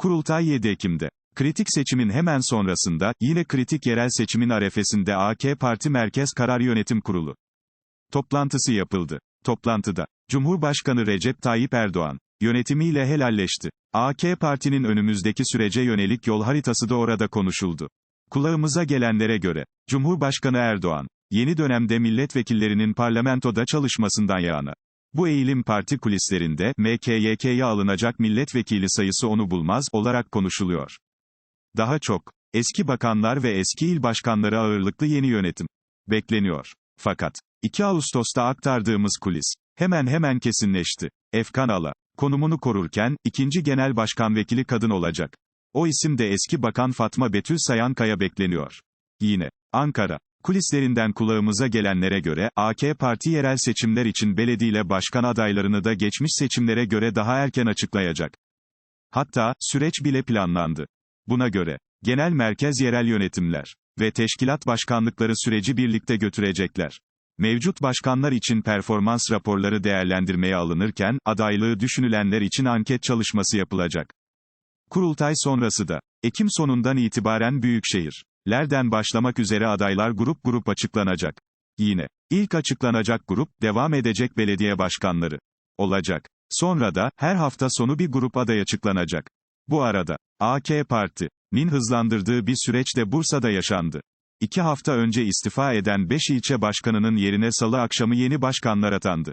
Kurultay 7 Ekim'de. Kritik seçimin hemen sonrasında, yine kritik yerel seçimin arefesinde AK Parti Merkez Karar Yönetim Kurulu toplantısı yapıldı. Toplantıda, Cumhurbaşkanı Recep Tayyip Erdoğan, yönetimiyle helalleşti. AK Parti'nin önümüzdeki sürece yönelik yol haritası da orada konuşuldu. Kulağımıza gelenlere göre, Cumhurbaşkanı Erdoğan, yeni dönemde milletvekillerinin parlamentoda çalışmasından yana. Bu eğilim parti kulislerinde, MKYK'ya alınacak milletvekili sayısı onu bulmaz, olarak konuşuluyor. Daha çok, eski bakanlar ve eski il başkanları ağırlıklı yeni yönetim bekleniyor. Fakat, 2 Ağustos'ta aktardığımız kulis, hemen hemen kesinleşti. Efkan Ala, konumunu korurken, ikinci genel başkan vekili kadın olacak. O isim de eski bakan Fatma Betül Sayankaya bekleniyor. Yine, Ankara, kulislerinden kulağımıza gelenlere göre, AK Parti yerel seçimler için belediye başkan adaylarını da geçmiş seçimlere göre daha erken açıklayacak. Hatta, süreç bile planlandı. Buna göre, genel merkez yerel yönetimler ve teşkilat başkanlıkları süreci birlikte götürecekler. Mevcut başkanlar için performans raporları değerlendirmeye alınırken, adaylığı düşünülenler için anket çalışması yapılacak. Kurultay sonrası da, Ekim sonundan itibaren büyükşehirlerden başlamak üzere adaylar grup grup açıklanacak. Yine, ilk açıklanacak grup, devam edecek belediye başkanları olacak. Sonra da, her hafta sonu bir grup aday açıklanacak. Bu arada, AK Parti'nin hızlandırdığı bir süreç de Bursa'da yaşandı. İki hafta önce istifa eden 5 ilçe başkanının yerine salı akşamı yeni başkanlar atandı.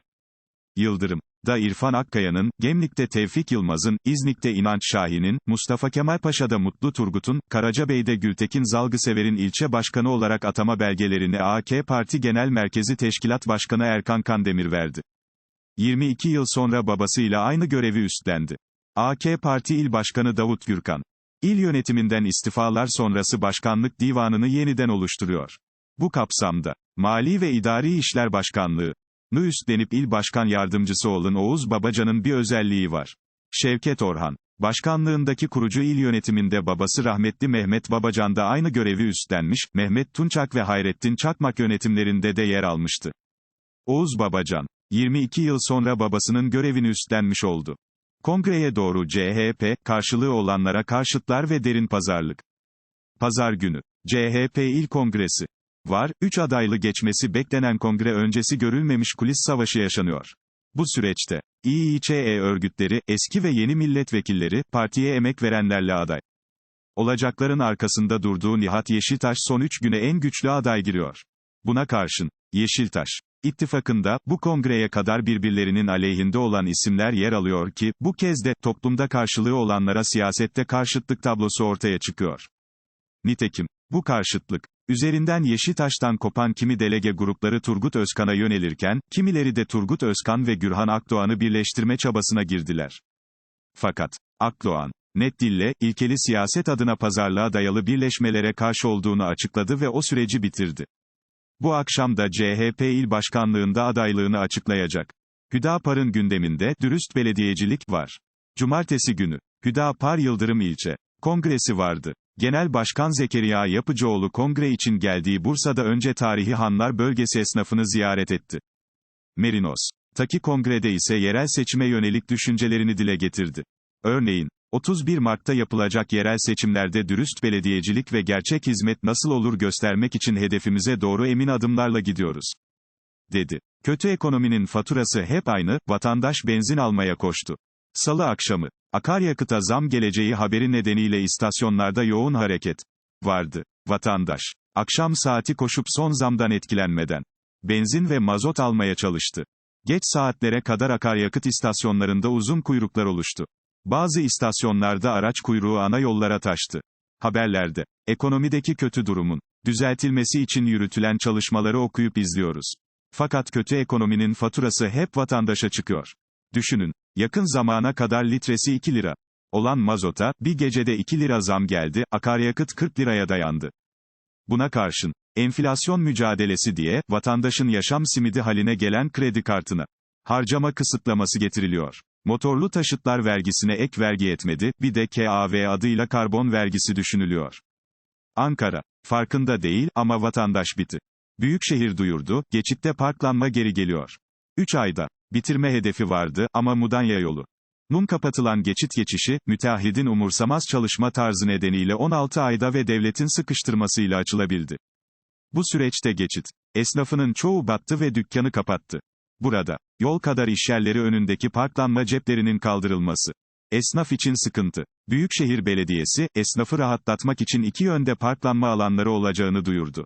Yıldırım, da İrfan Akkaya'nın, Gemlik'te Tevfik Yılmaz'ın, İznik'te İnanç Şahin'in, Mustafa Kemal Paşa'da Mutlu Turgut'un, Karacabey'de Gültekin Zalgısever'in ilçe başkanı olarak atama belgelerini AK Parti Genel Merkezi Teşkilat Başkanı Erkan Kandemir verdi. 22 yıl sonra babasıyla aynı görevi üstlendi. AK Parti İl Başkanı Davut Gürkan, İl yönetiminden istifalar sonrası başkanlık divanını yeniden oluşturuyor. Bu kapsamda, Mali ve İdari İşler Başkanlığı, nu üstlenip il başkan yardımcısı olan Oğuz Babacan'ın bir özelliği var. Şevket Orhan, başkanlığındaki kurucu il yönetiminde babası rahmetli Mehmet Babacan da aynı görevi üstlenmiş, Mehmet Tunçak ve Hayrettin Çakmak yönetimlerinde de yer almıştı. Oğuz Babacan, 22 yıl sonra babasının görevini üstlenmiş oldu. Kongreye doğru CHP, karşılığı olanlara karşıtlar ve derin pazarlık. Pazar günü, CHP İl Kongresi var, 3 adaylı geçmesi beklenen kongre öncesi görülmemiş kulis savaşı yaşanıyor. Bu süreçte, İİÇE örgütleri, eski ve yeni milletvekilleri, partiye emek verenlerle aday. Olacakların arkasında durduğu Nihat Yeşiltaş son 3 güne en güçlü aday giriyor. Buna karşın, Yeşiltaş, İttifakında, bu kongreye kadar birbirlerinin aleyhinde olan isimler yer alıyor ki, bu kez de, toplumda karşılığı olanlara siyasette karşıtlık tablosu ortaya çıkıyor. Nitekim, bu karşıtlık, üzerinden Yeşiltaş'tan kopan kimi delege grupları Turgut Özkan'a yönelirken, kimileri de Turgut Özkan ve Gürhan Akdoğan'ı birleştirme çabasına girdiler. Fakat, Akdoğan, net dille, ilkeli siyaset adına pazarlığa dayalı birleşmelere karşı olduğunu açıkladı ve o süreci bitirdi. Bu akşam da CHP il başkanlığında adaylığını açıklayacak. Hüdapar'ın gündeminde, dürüst belediyecilik var. Cumartesi günü, Hüdapar Yıldırım ilçe kongresi vardı. Genel Başkan Zekeriya Yapıcıoğlu kongre için geldiği Bursa'da önce tarihi Hanlar bölgesi esnafını ziyaret etti. Merinos, Taki kongrede ise yerel seçime yönelik düşüncelerini dile getirdi. Örneğin, 31 Mart'ta yapılacak yerel seçimlerde dürüst belediyecilik ve gerçek hizmet nasıl olur göstermek için hedefimize doğru emin adımlarla gidiyoruz. Dedi. Kötü ekonominin faturası hep aynı, vatandaş benzin almaya koştu. Salı akşamı, akaryakıta zam geleceği haberi nedeniyle istasyonlarda yoğun hareket vardı. Vatandaş, akşam saati koşup son zamdan etkilenmeden, benzin ve mazot almaya çalıştı. Geç saatlere kadar akaryakıt istasyonlarında uzun kuyruklar oluştu. Bazı istasyonlarda araç kuyruğu ana yollara taştı. Haberlerde, ekonomideki kötü durumun, düzeltilmesi için yürütülen çalışmaları okuyup izliyoruz. Fakat kötü ekonominin faturası hep vatandaşa çıkıyor. Düşünün, yakın zamana kadar litresi 2 lira olan mazota, bir gecede 2 lira zam geldi, akaryakıt 40 liraya dayandı. Buna karşın, enflasyon mücadelesi diye, vatandaşın yaşam simidi haline gelen kredi kartına, harcama kısıtlaması getiriliyor. Motorlu taşıtlar vergisine ek vergi etmedi, bir de KAV adıyla karbon vergisi düşünülüyor. Ankara, farkında değil, ama vatandaş biti. Büyükşehir duyurdu, geçitte parklanma geri geliyor. 3 ayda, bitirme hedefi vardı, ama Mudanya yolu. Nun kapatılan geçit geçişi, müteahhidin umursamaz çalışma tarzı nedeniyle 16 ayda ve devletin sıkıştırmasıyla açılabildi. Bu süreçte geçit, esnafının çoğu battı ve dükkanı kapattı. Burada, yol kadar işyerleri önündeki parklanma ceplerinin kaldırılması. Esnaf için sıkıntı. Büyükşehir Belediyesi, esnafı rahatlatmak için iki yönde parklanma alanları olacağını duyurdu.